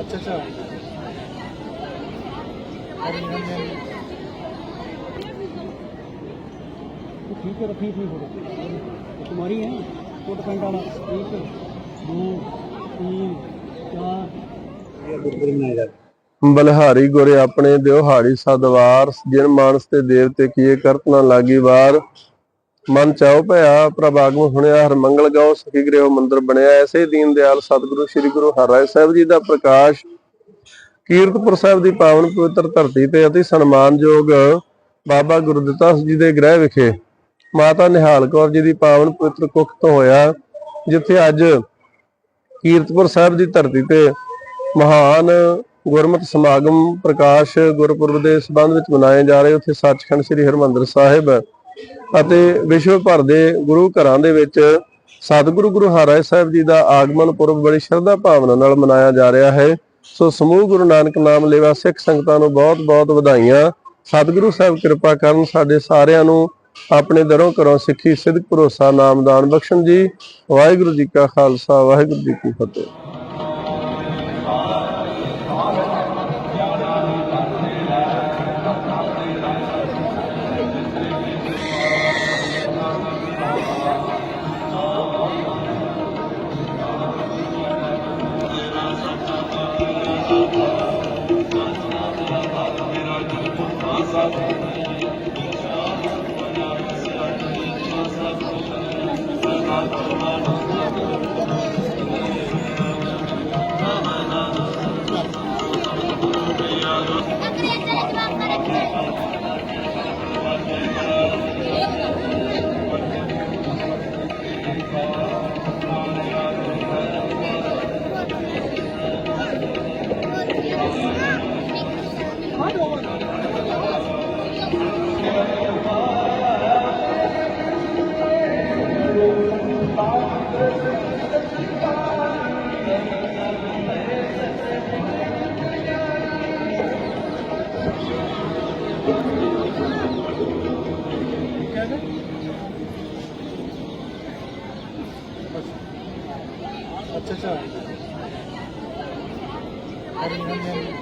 ਅੱਛਾ ਅੱਛਾ ਹਾਂਜੀ ਹਾਂਜੀ ਹਾਂਜੀ तो ठीक है रखी अपनी फोटो तो तुम्हारी है फोटो पेंट वाला एक दो तीन चार ਇਹ ਗੁਰਪੁਰਬ ਮਨਾਇਆ ਜਾਂਦਾ ਬਲਿਹਾਰੀ ਗੁਰੇ ਆਪਣੇ ਦਿਵਹਾੜੀ ਸਦਵਾਰ ਜਿਨ ਮਾਨਸ ਤੇ ਦੇਵਤੇ ਮਨ ਚਾਉ ਭਇਆ, ਪ੍ਰਭ ਆਗਮ ਸੁਣਿਆ, ਹਰ ਮੰਗਲ ਗਾਓ, ਸਖੀ ਗ੍ਰਿਓ ਮੰਦਰ ਬਣਿਆ, ਐਸੇ ਦੀਨ ਦਿਆਲ ਸਤਿਗੁਰੂ, ਸ੍ਰੀ ਗੁਰੂ ਹਰਿਰਾਏ ਸਾਹਿਬ ਜੀ ਦਾ ਪ੍ਰਕਾਸ਼। ਕੀਰਤਪੁਰ ਸਾਹਿਬ ਦੀ ਪਾਵਨ ਪਵਿੱਤਰ ਧਰਤੀ ਤੇ ਅਤੀ ਸਨਮਾਨਯੋਗ ਬਾਬਾ ਗੁਰਦਿੱਤਾ ਜੀ ਦੇ ਗ੍ਰਹਿ ਵਿਖੇ ਮਾਤਾ ਨਿਹਾਲ ਕੌਰ ਜੀ ਦੀ ਪਾਵਨ ਪਵਿੱਤਰ ਕੁੱਖ ਤੋਂ ਹੋਇਆ, ਜਿੱਥੇ ਅੱਜ ਕੀਰਤਪੁਰ ਸਾਹਿਬ ਦੀ ਧਰਤੀ ਤੇ ਮਹਾਨ ਗੁਰਮਤਿ ਸਮਾਗਮ ਪ੍ਰਕਾਸ਼ ਗੁਰਪੁਰਬ ਦੇ ਸਬੰਧ ਵਿੱਚ ਮਨਾਏ ਜਾ ਰਹੇ, ਉੱਥੇ ਸੱਚਖੰਡ ਸ੍ਰੀ ਹਰਮੰਦਰ ਸਾਹਿਬ ਅਤੇ ਵਿਸ਼ਵ ਭਰ ਦੇ ਗੁਰੂ ਘਰਾਂ ਦੇ ਵਿੱਚ ਸਤਿਗੁਰੂ ਗੁਰੂ ਹਰਿਰਾਏ ਸਾਹਿਬ ਜੀ ਦਾ ਆਗਮਨ ਪੁਰਬ ਬੜੀ ਸ਼ਰਧਾ ਭਾਵਨਾ ਨਾਲ ਮਨਾਇਆ ਜਾ ਰਿਹਾ ਹੈ। ਸੋ ਸਮੂਹ ਗੁਰੂ ਨਾਨਕ ਨਾਮ ਲੇਵਾ ਸਿੱਖ ਸੰਗਤਾਂ ਨੂੰ ਬਹੁਤ ਬਹੁਤ ਵਧਾਈਆਂ। ਸਤਿਗੁਰੂ ਸਾਹਿਬ ਕਿਰਪਾ ਕਰਨ ਸਾਡੇ ਸਾਰਿਆਂ ਨੂੰ ਆਪਣੇ ਦਰੋਂ ਘਰੋਂ ਸਿੱਖੀ ਸਿੱਧ ਭਰੋਸਾ ਨਾਮਦਾਨ ਬਖਸ਼ਣ ਜੀ। ਵਾਹਿਗੁਰੂ ਜੀ ਕਾ ਖਾਲਸਾ, ਵਾਹਿਗੁਰੂ ਜੀ ਕੀ ਫਤਿਹ। ਅੱਛਾ ਅੱਛਾ ਹਾਂਜੀ ਹਾਂਜੀ ਹਾਂਜੀ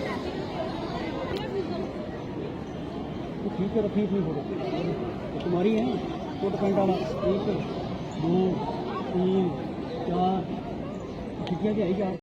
तो ठीक है रखी अपनी फोटो तो तुम्हारी है फोटो पेंट वाला एक दो तीन चार ठीक है जी आई चार